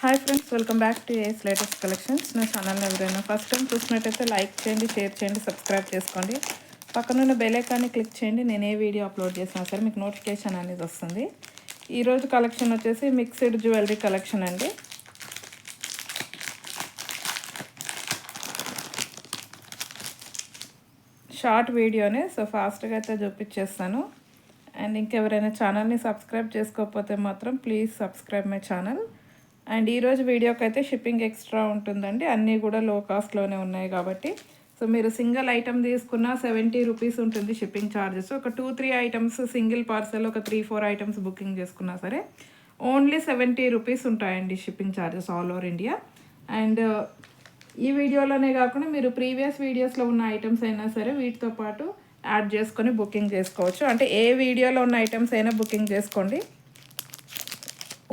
Hi friends welcome back to Ace latest collections నా channel ఎవరైనా first time చూసినట్టయితే like చేయండి షేర్ చేయండి సబ్స్క్రైబ్ చేసుకోండి. పక్కనున్న బెలైకాన్ని క్లిక్ చేయండి. నేను ఏ వీడియో అప్లోడ్ చేసినా సరే మీకు నోటిఫికేషన్ అనేది వస్తుంది. ఈరోజు కలెక్షన్ వచ్చేసి మిక్స్డ్ జ్యువెలరీ కలెక్షన్ అండి. షార్ట్ వీడియోనే సో ఫాస్ట్గా అయితే చూపించేస్తాను. అండ్ ఇంకెవరైనా ఛానల్ని సబ్స్క్రైబ్ చేసుకోకపోతే మాత్రం please subscribe my channel and ఈరోజు వీడియోకి అయితే షిప్పింగ్ ఎక్స్ట్రా ఉంటుందండి. అన్నీ కూడా లో కాస్ట్లోనే ఉన్నాయి కాబట్టి. సో మీరు సింగిల్ ఐటమ్ తీసుకున్న సెవెంటీ రూపీస్ ఉంటుంది షిప్పింగ్ ఛార్జెస్ ఒక two three items single parcel ఒక త్రీ ఫోర్ ఐటమ్స్ బుకింగ్ చేసుకున్నా సరే ఓన్లీ సెవెంటీ రూపీస్ ఉంటాయండి shipping charges all over India and ఈ వీడియోలోనే కాకుండా మీరు ప్రీవియస్ వీడియోస్లో ఉన్న ఐటమ్స్ అయినా సరే వీటితో పాటు యాడ్ చేసుకొని బుకింగ్ చేసుకోవచ్చు. అంటే ఏ వీడియోలో ఉన్న ఐటమ్స్ అయినా బుకింగ్ చేసుకోండి.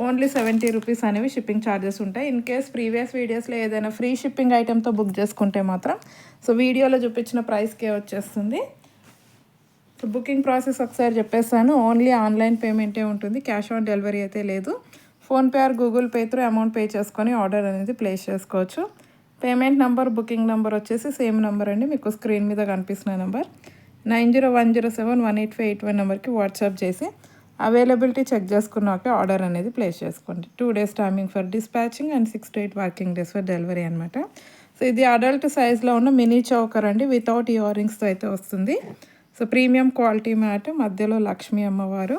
ఓన్లీ సెవెంటీ రూపీస్ అనేవి షిప్పింగ్ ఛార్జెస్ ఉంటాయి. ఇన్ కేస్ ప్రీవియస్ వీడియోస్లో ఏదైనా ఫ్రీ షిప్పింగ్ ఐటెంతో బుక్ చేసుకుంటే మాత్రం సో వీడియోలో చూపించిన ప్రైస్కే వచ్చేస్తుంది. సో బుకింగ్ ప్రాసెస్ ఒకసారి చెప్పేస్తాను. ఓన్లీ ఆన్లైన్ పేమెంటే ఉంటుంది. క్యాష్ ఆన్ డెలివరీ అయితే లేదు. PhonePe or Google Pay through amount pay చేసుకొని ఆర్డర్ అనేది ప్లేస్ చేసుకోవచ్చు. పేమెంట్ నెంబర్ బుకింగ్ నెంబర్ వచ్చేసి సేమ్ నెంబర్ అండి. మీకు స్క్రీన్ మీద కనిపిస్తున్న number. Nine zero one zero seven one eight five eight one నెంబర్కి వాట్సాప్ చేసి అవైలబిలిటీ చెక్ చేసుకున్నాక ఆర్డర్ అనేది ప్లేస్ చేసుకోండి. Two days timing for dispatching and six to eight working days for delivery అనమాట సో ఇది adult సైజ్లో ఉన్న mini choker అండి. వితౌట్ ఇయర్ రింగ్స్తో అయితే వస్తుంది. సో ప్రీమియం క్వాలిటీ మ్యాట్ మధ్యలో లక్ష్మీ అమ్మవారు.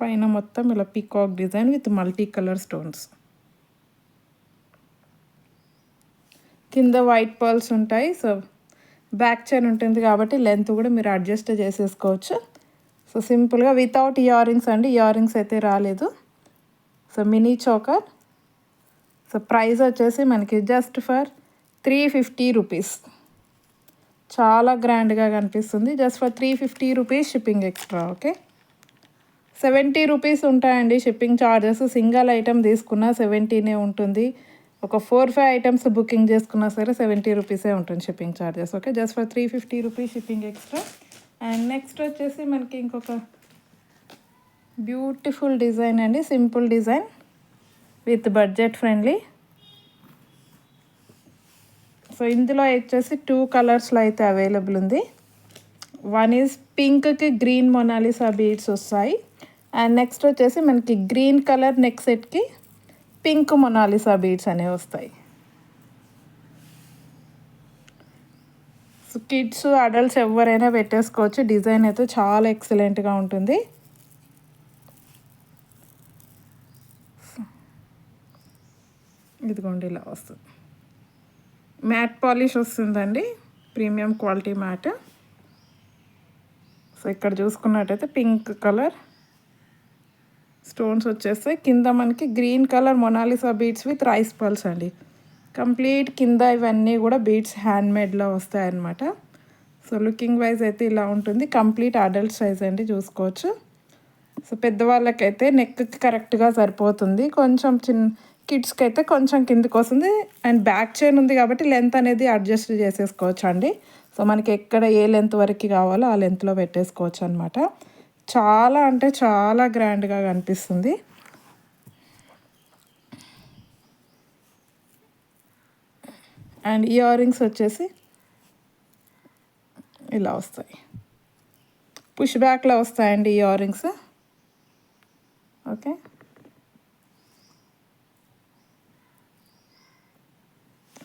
పైన మొత్తం ఇలా peacock design with multi colour stones కింద వైట్ పర్ల్స్ ఉంటాయి. సో బ్యాక్ చైన్ ఉంటుంది కాబట్టి లెంత్ కూడా మీరు అడ్జస్ట్ చేసేసుకోవచ్చు. సో సింపుల్గా వితౌట్ ఇయర్ రింగ్స్ అండి. ఇయర్ రింగ్స్ అయితే రాలేదు. So mini choker so price వచ్చేసి మనకి just for three fifty rupees చాలా గ్రాండ్గా కనిపిస్తుంది. Just for three fifty rupees shipping extra okay seventy rupees ఉంటాయండి షిప్పింగ్ ఛార్జెస్ సింగిల్ ఐటమ్ తీసుకున్నా సెవెంటీనే ఉంటుంది. ఒక ఫోర్ ఫైవ్ ఐటమ్స్ బుకింగ్ చేసుకున్నా సరే సెవెంటీ రూపీసే ఉంటుంది shipping charges okay just for three fifty rupees shipping extra and next వచ్చేసి మనకి ఇంకొక బ్యూటిఫుల్ డిజైన్ అండి. Simple design with budget friendly. So ఇందులో వచ్చేసి టూ కలర్స్లో అయితే అవైలబుల్ ఉంది. వన్ ఈజ్ పింక్కి గ్రీన్ మొనాలిసా బీడ్స్ వస్తాయి. అండ్ నెక్స్ట్ వచ్చేసి మనకి గ్రీన్ కలర్ నెక్ సెట్కి పింక్ మొనాలిసా బీడ్స్ అనేవి వస్తాయి సో కిడ్స్ అడల్ట్స్ ఎవరైనా పెట్టేసుకోవచ్చు. డిజైన్ అయితే చాలా ఎక్సలెంట్గా ఉంటుంది. ఇదిగోండి ఇలా వస్తుంది. మ్యాట్ పాలిష్ వస్తుందండి. Premium quality matte. సో ఇక్కడ చూసుకున్నట్టయితే పింక్ కలర్. స్టోన్స్ వచ్చేస్తాయి. కింద మనకి green colour Monalisa beads with rice pearls అండి. కంప్లీట్ కింద ఇవన్నీ కూడా బీట్స్ హ్యాండ్మేడ్లో వస్తాయన్నమాట. సో లుకింగ్ వైజ్ అయితే ఇలా ఉంటుంది. కంప్లీట్ అడల్ట్ సైజ్ అండి చూసుకోవచ్చు. సో పెద్దవాళ్ళకైతే నెక్కి కరెక్ట్గా సరిపోతుంది. కొంచెం చిన్న కిడ్స్కి అయితే కొంచెం కిందికి వస్తుంది. అండ్ బ్యాక్ చైన్ ఉంది కాబట్టి లెంత్ అనేది అడ్జస్ట్ చేసేసుకోవచ్చు అండి. సో మనకి ఎక్కడ ఏ లెంత్ వరకు కావాలో ఆ లెంత్లో పెట్టేసుకోవచ్చు అనమాట చాలా అంటే చాలా గ్రాండ్గా కనిపిస్తుంది. అండ్ ఇయర్ రింగ్స్ వచ్చేసి ఇలా వస్తాయి. పుష్ బ్యాక్లో వస్తాయండి ear rings okay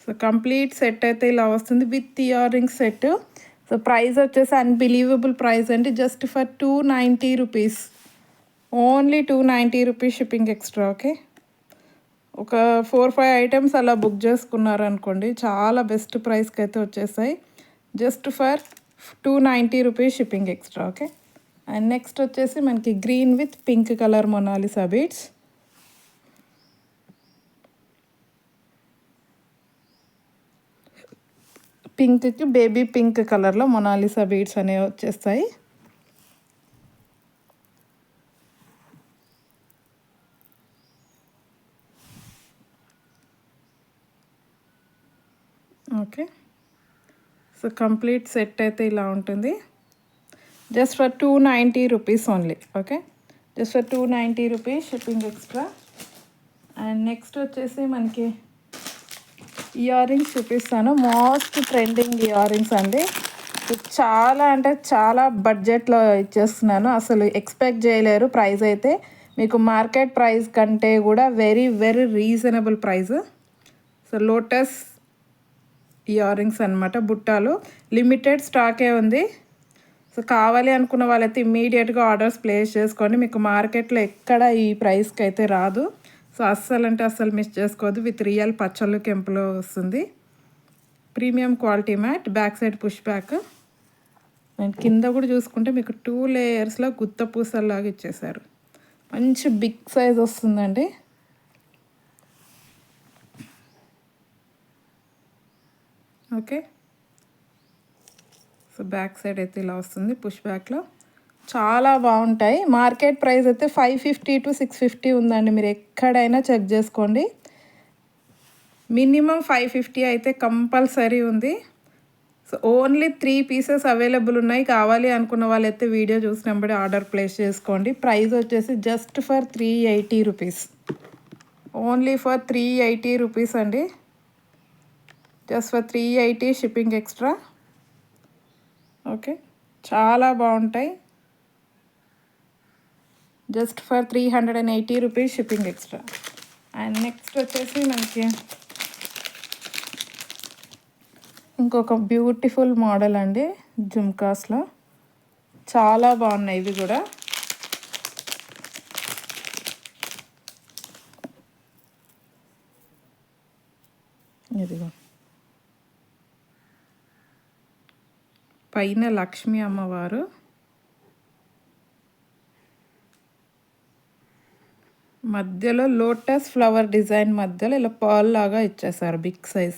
so complete set అయితే ఇలా వస్తుంది with ear rings set so price వచ్చేసి అన్బిలీవబుల్ ప్రైస్ అండి. Just for two ninety rupees only two ninety rupees shipping extra okay ఒక ఫోర్ ఫైవ్ ఐటమ్స్ అలా బుక్ చేసుకున్నారనుకోండి చాలా బెస్ట్ ప్రైస్కి అయితే వచ్చేసాయి. Just for two ninety rupees shipping extra okay? And next వచ్చేసి మనకి green with pink colour Monalisa beads. పింక్కి బేబీ పింక్ కలర్లో మొనాలిసా బీడ్స్ అనేవి వచ్చేస్తాయి. ఓకే. సో కంప్లీట్ సెట్ అయితే ఇలా ఉంటుంది. Just for two ninety rupees only okay. Just for two ninety rupees shipping extra. And next వచ్చేసి మనకి ఇయర్ రింగ్స్ చూపిస్తాను. మోస్ట్ ట్రెండింగ్ ఇయర్ రింగ్స్ అండి చాలా అంటే చాలా బడ్జెట్లో ఇచ్చేస్తున్నాను. అసలు ఎక్స్పెక్ట్ చేయలేరు ప్రైస్ అయితే. మీకు మార్కెట్ ప్రైస్ కంటే కూడా very very reasonable price. So lotus ear rings అనమాట బుట్టాలు. లిమిటెడ్ స్టాకే ఉంది. సో కావాలి అనుకున్న వాళ్ళైతే ఇమ్మీడియట్గా ఆర్డర్స్ ప్లేస్ చేసుకోండి. మీకు మార్కెట్లో ఎక్కడ ఈ ప్రైస్కి అయితే రాదు. సో అస్సలు అంటే అస్సలు మిస్ చేసుకోవద్దు. విత్ రియల్ పచ్చళ్ళు కెంపులో వస్తుంది. Premium quality matte back side push back and కింద కూడా చూసుకుంటే మీకు టూ లేయర్స్లో గుత్త పూసల్లాగా ఇచ్చేసారు మంచి బిగ్ సైజ్ వస్తుందండి. ఓకే. సో బ్యాక్ సైడ్ అయితే ఇలా వస్తుంది. పుష్ బ్యాక్లో. చాలా బాగుంటాయి. మార్కెట్ ప్రైస్ అయితే five fifty to six fifty ఉందండి. మీరు ఎక్కడైనా చెక్ చేసుకోండి. మినిమం ఫైవ్ ఫిఫ్టీ అయితే కంపల్సరీ ఉంది. So only three pieces available ఉన్నాయి. కావాలి అనుకున్న వాళ్ళైతే వీడియో చూసినప్పుడు ఆర్డర్ ప్లేస్ చేసుకోండి. ప్రైస్ వచ్చేసి just for three eighty rupees. Only for three eighty rupees అండి. Just for three eighty shipping extra okay చాలా బాగుంటాయి. Just for three hundred and eighty rupees shipping extra and next వచ్చేసి మనకి ఇంకొక beautiful model అండి. జుమ్కాస్లో చాలా బాగున్నాయి ఇవి కూడా. ఇదిగో. పైన లక్ష్మీ అమ్మవారు. మధ్యలో లోటస్ ఫ్లవర్ డిజైన్ మధ్యలో ఇలా పాల్ లాగా ఇచ్చేసారు బిగ్ సైజ్.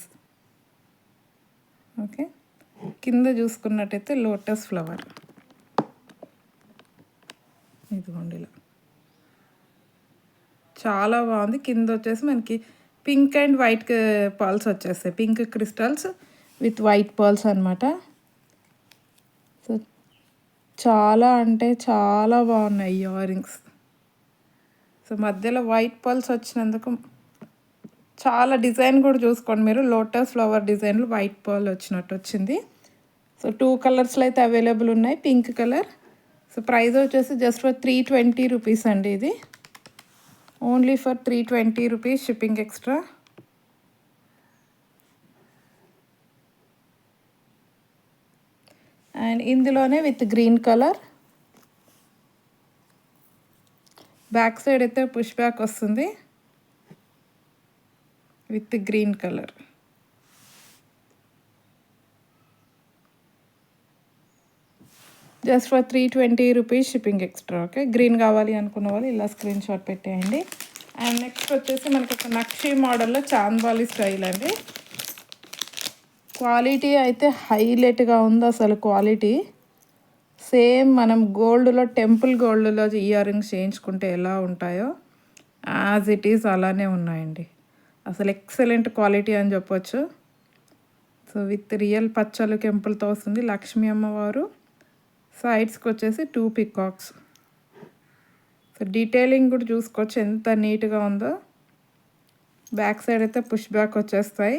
ఓకే? కింద చూసుకున్నట్టయితే లోటస్ ఫ్లవర్. ఇదిగోండి ఇలా. చాలా బాగుంది. కింద వచ్చేసి మనకి పింక్ అండ్ వైట్ పర్ల్స్ వచ్చేస్తాయి. Pink crystals with white pearls అనమాట సో చాలా అంటే చాలా బాగున్నాయి ఇయర్ రింగ్స్ సో మధ్యలో వైట్ పర్ల్స్ వచ్చినందుకు చాలా డిజైన్ కూడా చూసుకోండి మీరు. లోటస్ ఫ్లవర్ డిజైన్లు వైట్ పర్ల్ వచ్చినట్టు వచ్చింది. సో టూ కలర్స్లో అయితే అవైలబుల్ ఉన్నాయి. Pink colour. సో ప్రైస్ వచ్చేసి just for three twenty rupees అండి ఇది. Only for three twenty rupees shipping extra. And ఇందులోనే with green colour back side అయితే పుష్ బ్యాక్ వస్తుంది. With green colour just for three twenty rupees shipping extra okay green కావాలి అనుకున్న వాళ్ళు ఇలా screen shot పెట్టేయండి. అండ్ నెక్స్ట్ వచ్చేసి మనకి ఒక నక్షి మోడల్లో చాంద్వాలి స్టైల్ అండి. క్వాలిటీ అయితే హైలైట్గా ఉంది అసలు క్వాలిటీ. సేమ్ మనం గోల్డ్లో టెంపుల్ గోల్డ్లో ఇయర్ రింగ్స్ చేయించుకుంటే ఎలా ఉంటాయో యాజ్ ఇట్ ఈస్ అలానే ఉన్నాయండి. అసలు ఎక్సలెంట్ క్వాలిటీ అని చెప్పొచ్చు. సో విత్ రియల్ పచ్చలు కెంపులతో వస్తుంది లక్ష్మీ అమ్మవారు సైడ్స్కి వచ్చేసి టూ పికాక్స్. సో డీటెయిలింగ్ కూడా చూసుకోవచ్చు. ఎంత నీట్గా ఉందో. బ్యాక్ సైడ్ అయితే పుష్ బ్యాక్ వచ్చేస్తాయి.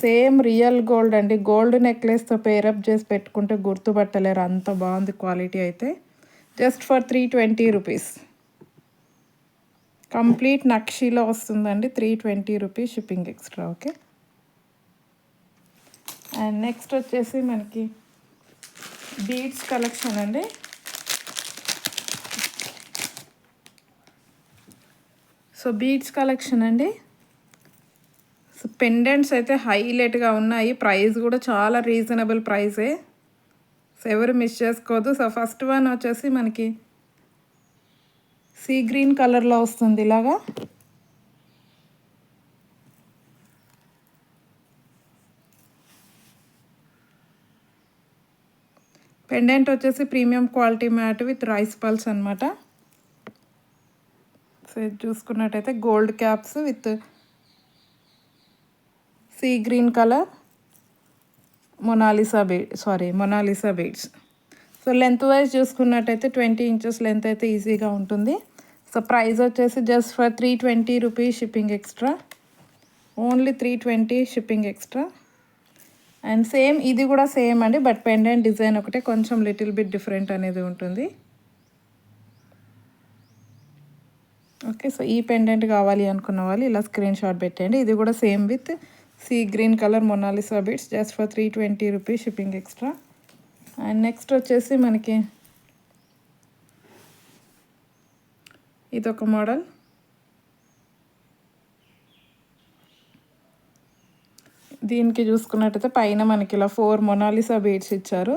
సేమ్ రియల్ గోల్డ్ అండి. గోల్డ్ నెక్లెస్తో పేరప్ చేసి పెట్టుకుంటే గుర్తుపట్టలేరు. అంత బాగుంది క్వాలిటీ అయితే. Just for three twenty rupees. Complete నక్షీలో వస్తుందండి. Three twenty rupees shipping extra okay? And next వచ్చేసి మనకి బీడ్స్ కలెక్షన్ అండి. సో బీడ్స్ కలెక్షన్ అండి. పెండెంట్స్ అయితే హైలైట్గా ఉన్నాయి. ప్రైస్ కూడా చాలా రీజనబుల్ ప్రైసే సో ఎవరు మిస్ చేసుకోదు. సో ఫస్ట్ వన్ వచ్చేసి మనకి సీ గ్రీన్ కలర్లో వస్తుంది ఇలాగా. పెండెంట్ వచ్చేసి premium quality matte with rice pearls అనమాట సో చూసుకున్నట్టయితే gold caps with sea green colour Monalisa bead sorry Monalisa beads. So length wise చూసుకున్నట్టయితే ట్వంటీ ఇంచెస్ లెంత్ అయితే ఈజీగా ఉంటుంది. సో ప్రైస్ వచ్చేసి just for three twenty rupees shipping extra. Only three twenty shipping extra. And same ఇది కూడా same అండి but pendant design ఒకటే కొంచెం లిటిల్ బిట్ డిఫరెంట్ అనేది ఉంటుంది. ఓకే సో ఈ పెండెంట్ కావాలి అనుకున్న వాళ్ళు ఇలా స్క్రీన్ షాట్ పెట్టండి. ఇది కూడా same with sea green colour Monalisa beads just for three twenty rupees shipping extra and next వచ్చేసి మనకి ఇదొక మోడల్. దీనికి చూసుకున్నట్టయితే పైన మనకి ఇలా ఫోర్ మొనాలిసా బీడ్స్ ఇచ్చారు.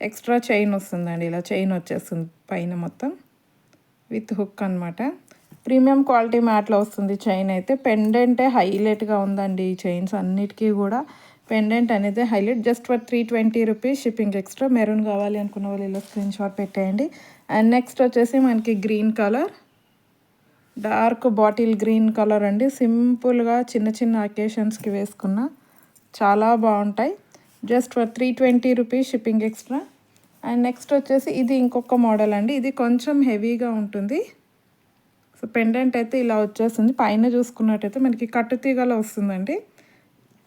ఎక్స్ట్రా చైన్ వస్తుందండి ఇలా చైన్ వచ్చేస్తుంది పైన మొత్తం. విత్ హుక్ అనమాట ప్రీమియం క్వాలిటీ మ్యాట్లో వస్తుంది చైన్ అయితే. పెండెంటే హైలైట్గా ఉందండి ఈ చైన్స్ అన్నిటికీ కూడా. పెండెంట్ అనేది highlight. Just for three twenty rupees shipping extra. Maroon కావాలి అనుకున్న వాళ్ళు ఇలా స్క్రీన్ షాట్ పెట్టేయండి. అండ్ నెక్స్ట్ వచ్చేసి మనకి green colour. Dark bottle green colour అండి. సింపుల్గా చిన్న చిన్న అకేషన్స్కి వేసుకున్న చాలా బాగుంటాయి. Just for three twenty rupees shipping extra. And next వచ్చేసి ఇది ఇంకొక మోడల్ అండి. ఇది కొంచెం హెవీగా ఉంటుంది. సో పెండెంట్ అయితే ఇలా వచ్చేస్తుంది. పైన చూసుకున్నట్టయితే మనకి కట్టు తీగలో వస్తుందండి.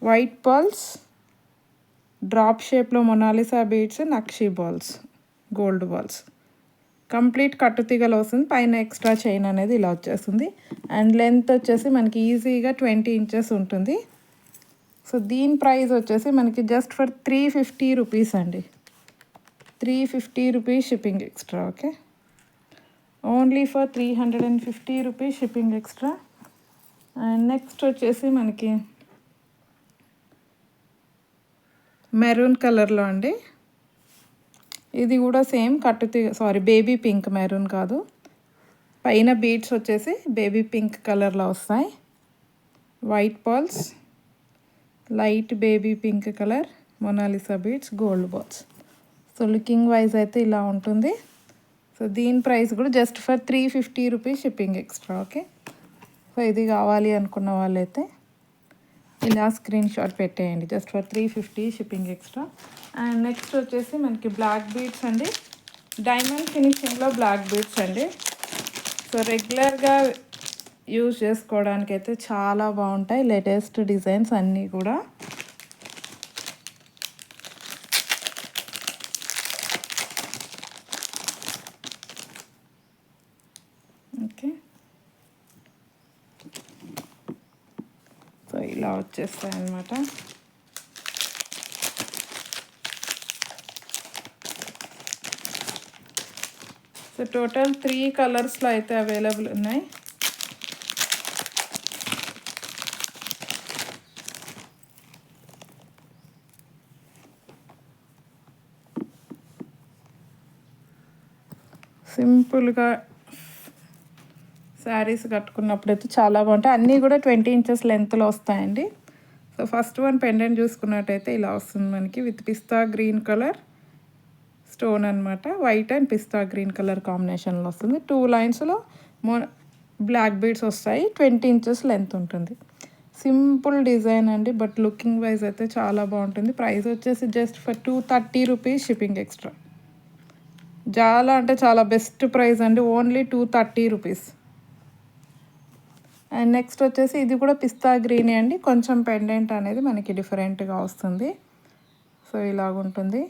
వైట్ బాల్స్ డ్రాప్ షేప్లో మొనాలిసా బీడ్స్ నక్షీ బాల్స్ గోల్డ్ బాల్స్ కంప్లీట్ కట్టు తీగలు వస్తుంది. పైన ఎక్స్ట్రా చైన్ అనేది ఇలా వచ్చేస్తుంది. అండ్ లెంత్ వచ్చేసి మనకి ఈజీగా ట్వంటీ ఇంచెస్ ఉంటుంది. సో దీని ప్రైస్ వచ్చేసి మనకి just for three fifty rupees అండి. Three fifty rupees shipping extra okay only for three hundred and fifty rupees shipping extra. And next వచ్చేసి మనకి మెరూన్ కలర్లో అండి. ఇది కూడా సేమ్ కట్టు సారీ బేబీ పింక్ మెరూన్ కాదు. పైన బీడ్స్ వచ్చేసి బేబీ పింక్ కలర్లో వస్తాయి. White balls light baby pink colour Monalisa beads gold balls so looking wise అయితే ఇలా ఉంటుంది. సో దీని ప్రైస్ కూడా just for three fifty rupees shipping extra okay so ఇది కావాలి అనుకున్న వాళ్ళైతే ఇలా స్క్రీన్ షాట్ పెట్టేయండి. Just for three fifty shipping extra and next వచ్చేసి మనకి బ్లాక్ బీడ్స్ అండి. డైమండ్ ఫినిషింగ్లో బ్లాక్ బీడ్స్ అండి. సో రెగ్యులర్గా యూజ్ చేసుకోవడానికి అయితే చాలా బాగుంటాయి. లేటెస్ట్ డిజైన్స్ అన్నీ కూడా ఓకే సో ఇలా వచ్చేస్తాయి అన్నమాట సో టోటల్ త్రీ కలర్స్లో అయితే అవైలబుల్ ఉన్నాయి. సింపుల్గా శారీస్ కట్టుకున్నప్పుడు అయితే చాలా బాగుంటాయి. అన్నీ కూడా ట్వంటీ ఇంచెస్ లెంత్లో వస్తాయండి. సో ఫస్ట్ వన్ పెండెంట్ చూసుకున్నట్టయితే ఇలా వస్తుంది మనకి. With pista green colour stone అనమాట white and pista green colour కాంబినేషన్లో వస్తుంది. టూ లైన్స్లో మో బ్లాక్ బీడ్స్ వస్తాయి. ట్వంటీ ఇంచెస్ లెంత్ ఉంటుంది. సింపుల్ డిజైన్ అండి బట్ లుకింగ్ వైజ్ అయితే చాలా బాగుంటుంది. ప్రైస్ వచ్చేసి just for two thirty rupees shipping extra. చాలా అంటే చాలా బెస్ట్ ప్రైస్ అండి. Only two thirty rupees. And next వచ్చేసి ఇది కూడా పిస్తా గ్రీనే అండి. కొంచెం పెండెంట్ అనేది మనకి డిఫరెంట్గా వస్తుంది. సో ఇలాగుంటుంది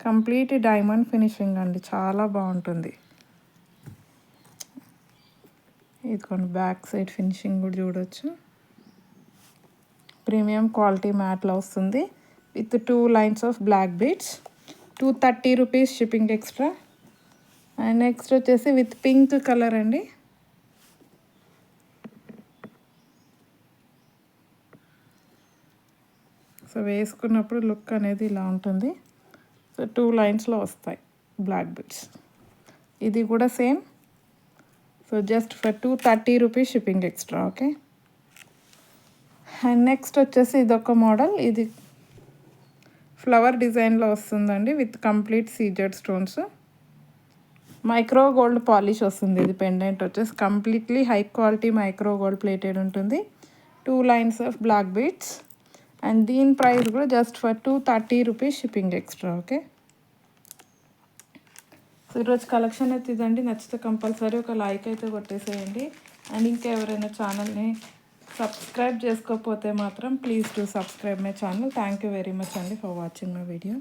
కంప్లీట్ డైమండ్ ఫినిషింగ్ అండి. చాలా బాగుంటుంది. ఇదిగోండి బ్యాక్ సైడ్ ఫినిషింగ్ కూడా చూడొచ్చు. ప్రీమియం క్వాలిటీ మ్యాట్లో వస్తుంది. With two lines of black beads two thirty rupees shipping extra and next వచ్చేసి విత్ పింక్ కలర్ అండి. సో వేసుకున్నప్పుడు లుక్ అనేది ఇలా ఉంటుంది. సో టూ లైన్స్లో వస్తాయి బ్లాక్ బిట్స్. ఇది కూడా same. So just for two thirty rupees shipping extra okay? And next వచ్చేసి ఇదొక మోడల్. ఇది ఫ్లవర్ డిజైన్లో వస్తుందండి విత్ కంప్లీట్ సీజర్డ్ స్టోన్స్. మైక్రో గోల్డ్ పాలిష్ వస్తుంది ఇది పెండెంట్ వచ్చేసి. Completely high quality micro gold plated ఉంటుంది. Two lines of black beads. And దీని ప్రైస్ కూడా just for two thirty rupees shipping extra okay so ఈరోజు కలెక్షన్ అయితే ఇదండి. నచ్చితే కంపల్సరీ ఒక లైక్ అయితే కొట్టేసేయండి. అండ్ ఇంకా ఎవరైనా ఛానల్ని సబ్స్క్రైబ్ చేసుకోకపోతే మాత్రం please to subscribe my channel thank you very much అండి ఫర్ వాచింగ్ మై వీడియో